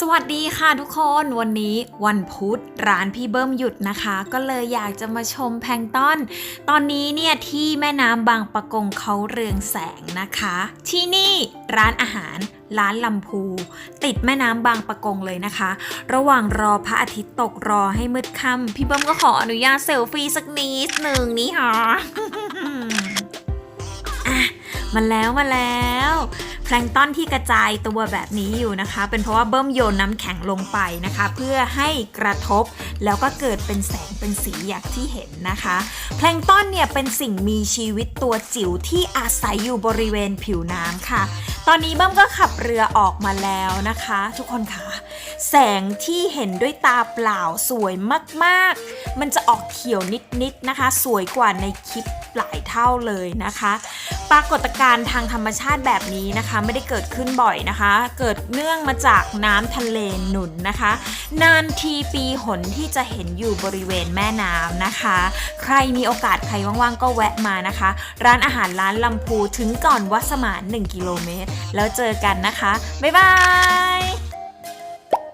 สวัสดีค่ะทุกคนวันนี้วันพุธร้านพี่เบิ้มหยุดนะคะ ก็เลยอยากจะมาชมแพงต้น ตอนนี้เนี่ยที่แม่น้ำบางปะกงเขาเรืองแสงนะคะ ที่นี่ร้านอาหารร้านลำพู ติดแม่น้ำบางปะกงเลยนะคะ ระหว่างรอพระอาทิตย์ตกรอให้มืดค่ำพี่เบิ้มก็ขออนุญาตเซลฟี่สักนิดหนึ่งนี่หรออะ มาแล้วมาแล้ว แพลงต้อนที่กระจายตัวแบบนี้อยู่นะคะ เป็นเพราะว่าเบิ้มโยนน้ำแข็งลงไปนะคะ เพื่อให้กระทบแล้วก็เกิดเป็นแสงเป็นสีอย่างที่เห็นนะคะ แพลงต้อนเนี่ยเป็นสิ่งมีชีวิตตัวจิ๋วที่อาศัยอยู่บริเวณผิวน้ำค่ะ ตอนนี้เบิ้มก็ขับเรือออกมาแล้วนะคะ ทุกคนคะแสงที่เห็นด้วยตาเปล่าสวยมากๆ มันจะออกเขียวนิดๆนะคะ สวยกว่าในคลิปหลายเท่าเลยนะคะ ปรากฏการณ์ทางธรรมชาติแบบนี้นะคะไม่ได้เกิดขึ้นบ่อยนะคะ เกิดเนื่องมาจากน้ำทะเลหนุนนะคะ นานทีปีหนที่จะเห็นอยู่บริเวณแม่น้ำนะคะ ใครมีโอกาสใครว่างๆก็แวะมานะคะ ร้านอาหารร้านลำพูถึงก่อนวัดสมาน 1 กิโลเมตร แล้วเจอกันนะคะ บ๊ายบาย